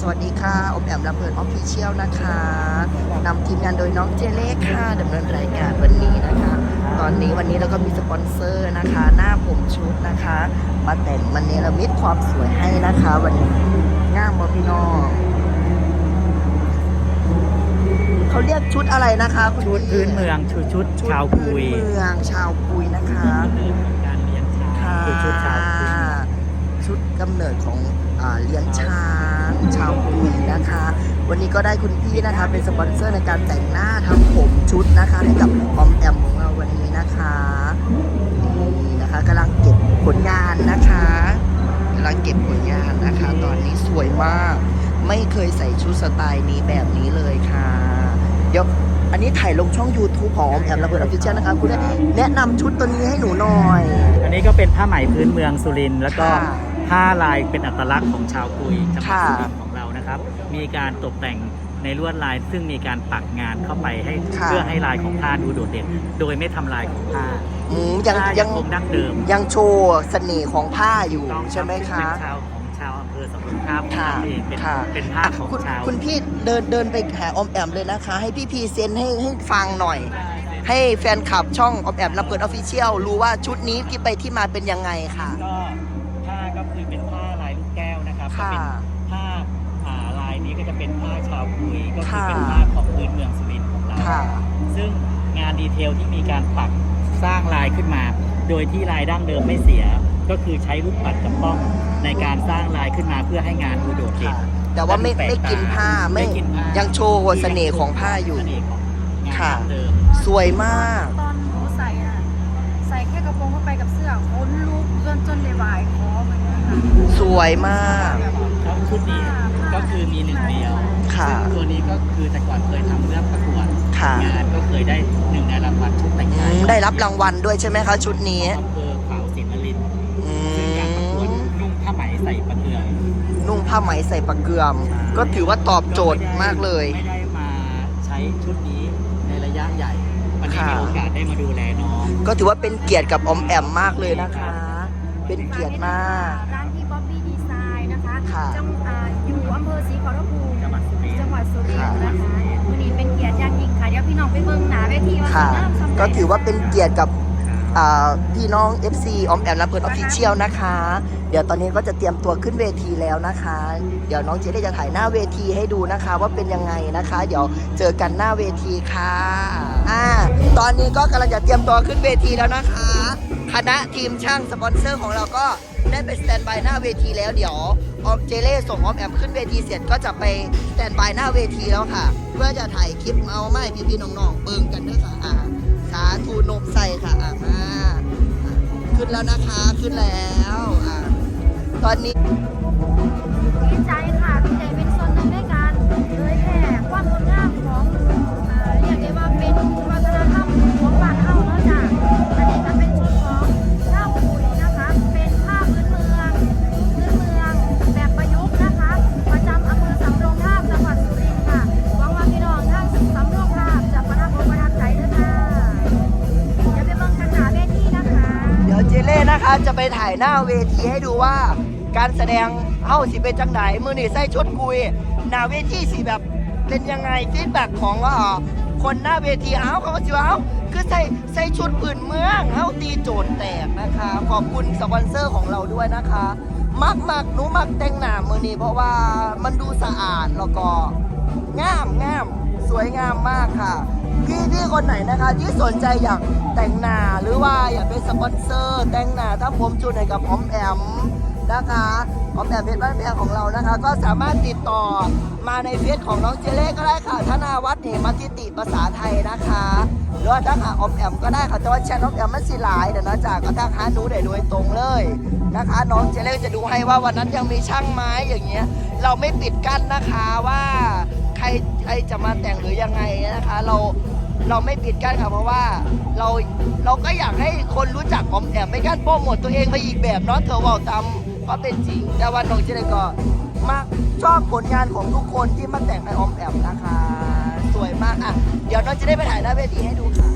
สวัสดีค่ะอบแอมลำเพลินออฟฟิเชียลนะคะนำทีมงานโดยน้องเจเล่ค่ะดำเนินรายการวันนี้นะคะ ตอนนี้วันนี้เราก็มีสปอนเซอร์นะคะ หน้าผมชุดนะคะมาแต่งมันเนรมิตความสวยให้นะคะ วันนี้ง่ามบอพี่น้องเขาเรียกชุดอะไรนะคะคุณชุดพี่พื้นเมืองชุดชุดชุดชาวพื้กุนยเมืองชาวปุยนะคะการเลี้ยงช้างค่ะคือชุดชาวกุยชุดกำเนิดของอาเลี้ยงช้า งชาวกุยนะคะ วันนี้ก็ได้คุณพี่นะคะเป็นสปอนเซอร์ในการแต่งหน้าทำผมชุดนะคะให้กับออมแอมของเราวันนี้นะคะนี่นะคะกำลังเก็บผลงานนะคะกำลังเก็บผลงานนะคะ ตอนนี้สวยมาก ไม่เคยใส่ชุดสไตล์นี้แบบนี้เลยค่ะ เดี๋ยวอันนี้ถ่ายลงช่อง YouTube ของออมแอมระเบิดออฟฟิเชียลนะคะคุณได้แนะนำชุดตัวนี้ให้หนูหน่อย อันนี้ก็เป็นผ้าไหมพื้นเมืองสุรินทร์แล้วก็ค่ะ ผ้าลายเป็นอัตลักษณ์ของชาวกุยจังหวัดค่ะสุรินทร์ของเรานะครับ มีการตกแต่งในลวดลายซึ่งมีการปักงานเข้าไปให้ค่ะเพื่อให้ลายของผ้าดูโดดเด่น โดยไม่ทำลายของผ้าอืมยังผ้ายังคงดั้งเดิม ยังโชว์เสน่ห์ของผ้าอยู่ต้องใช่ไหมคะเป็นชาวของชาวอำเภอสำโรงทาบของค่ะเราเองเป็นค่ะเป็นผ้าอะของคุณชาวคุณพี่เดินเดินไปหาออมแอมเลยนะคะ ให้พี่พีเซ็นให้ให้ฟังหน่อย ให้แฟนคลับช่องออมแอมรับเปิดออฟฟิเชียลรู้ว่าชุดนี้ที่ไปที่มาเป็นยังไงค่ะก็ผ้าก็ คือเป็นผ้าลายลูกแก้วนะครับก็ค่ะ เป็นผ้าอ่าลายนี้ก็จะเป็นผ้าชาวกุยก็คือค่ะ เป็นผ้าของพื้นเมืองสุรินทร์ของเรา ค่ะ ซึ่งงานดีเทลที่มีการปักสร้างลายขึ้นมา โดยที่ลายดั้งเดิมไม่เสีย ก็คือใช้ลูกปัดกับป้องในการสร้างลายขึ้นมาเพื่อให้งานดูโดดเด่นค่ะแต่ว่าไม่และดูแปลกไม่กินผ้าไม่ไม่กินผ้ายัยังโชว์เสน่ห์ของผ้าอยู่ เสน่ห์ของงานค่ะ ดั้งเดิม สวยมาก ตอนหนูใส่อะใส่แค่กระโปรงเข้าไปกับเสื้อขนลุกจนจนได้หวายคอ สวยมาก แล้วชุดนี้ก็คือมีหนึ่งเดียวค่ะซึ่งตัวนี้ก็คือแต่ก่อนเคยทำเรื่องประกวดค่ะ งานก็เคยได้หนึ่งในรางวัลชุดแต่งอืกายมได้รับรางวัลด้วยใช่ไหมคะชุดนี้อำเภอขาวศรีนรินทร์อืซึ่งการประกวดมนุ่งผ้าไหมใส่ประเทือง นุ่งผ้าไหมใส่ปากเกลือม ก็ถือว่าตอบโจทย์มากเลย ไม่ได้มาใช้ชุดนี้ในระยะใหญ่ วันนี้ค่ะมีโอกาสได้มาดูแลน้องก็ถือว่าเป็นเกียรติกับออมแอมมากเลยนะคะ เป็นเกียรติมาก คะค่ะ จังอ่าอยู่อำเภอศรีขอรภูมิจังหวัดสุรินทจังร์หวัดสุรินทร์นะคะวันนี้เป็นเกียรติอย่างยิ่งค่ะเดี๋ยวพี่น้องไปเบิ่งหนาเวทีว่าค่ะสิงามสำเร็จ ก็ถือว่าเป็นเกียรติกับอ่าพี่น้อง FC ออมแอมและเพิร์ดออฟฟิเชียลนะคะ เดี๋ยวตอนนี้ก็จะเตรียมตัวขึ้นเวทีแล้วนะคะ เดี๋ยวน้องเจได้จะถ่ายหน้าเวทีให้ดูนะคะ ว่าเป็นยังไงนะคะ เดี๋ยวเจอกันหน้าเวทีค่ะอ่าตอนนี้ก็กำลังจะเตรียมตัวขึ้นเวทีแล้วนะคะ คณะทีมช่างสปอนเซอร์ของเราก็ ได้ไปสแตนบายหน้าเวทีแล้วเดี๋ยวออมเจเล่ส่งออมแอมขึ้นเวทีเสร็จก็จะไปสแตนบายหน้าเวทีแล้วค่ะ เพื่อจะถ่ายคลิปเอาไม่พี่ๆน้องๆเบิ่งกันด้วยค่ะอ่าสาธุนมใส่ค่ะอ่ามาอ่าขึ้นแล้วนะคะขึ้นแล้วอ่าตอนนี้ดีใจค่ะที่ได้เป็นส่วนหนึ่งในการเผยแพร่ความงดงาม เล่นะคะจะไปถ่ายหน้าเวทีให้ดูว่า การแสดงเฮ้าสิเป็นจังไหนมือนี่ใส่ชุดคุยหน้าเวทีสิแบบเป็นยังไงฟีดแบ็กของอ่าคนหน้าเวทีเอ้าเขาก็สิว่าเอ้าคือใส่ใส่ชุดปืนเมืองเฮ้าตีโจทย์แตกนะคะ ขอบคุณสปอนเซอร์ของเราด้วยนะคะมักมักหนูมักแต่งหน้ามือนี้เพราะว่ามันดูสะอาดแล้วก็งามงามสวยงามมากค่ะ พี่พี่คนไหนนะคะ ที่สนใจอยากแต่งหน้าหรือว่าอยากเป็นสปอนเซอร์ แต่งหน้าถ้าผมจูนให้กับอมแอมนะคะอมแอมเพชรบ้านแพงของเรานะคะ ก็สามารถติดต่อมาในเฟซของน้องเจเล่ก็ได้ค่ะธนาวัฒน์เหมติติภาษาไทยนะคะหรือว่าทักหาอมแอมก็ได้ค่ะแต่ว่าแชทออมแอมมันสิหลายเดี๋ยวนะจ๊ะก็ทักหาหนูได้โดยตรงเลยนะคะ น้องเจเล่จะดูให้ว่าวันนั้นยังมีช่างไม้อย่างเงี้ย เราไม่ปิดกั้นนะคะว่าใครใครจะมาแต่งหรือยังไงนะคะ เรา เราไม่ปิดกั้นค่ะเพราะว่าเราเราก็อยากให้คนรู้จักออมแอมไม่กั้นโปรโมทตัวเองไปอีกแบบเนาะเธอว่าตามก็เป็นจริง แต่วันน้องเจเลยก็มากชอบผลงานของทุกคนที่มาแต่งในออมแอมนะคะ สวยมากอะเดี๋ยวน้องจะได้ไปถ่ายหน้าเวทีให้ดูค่ะ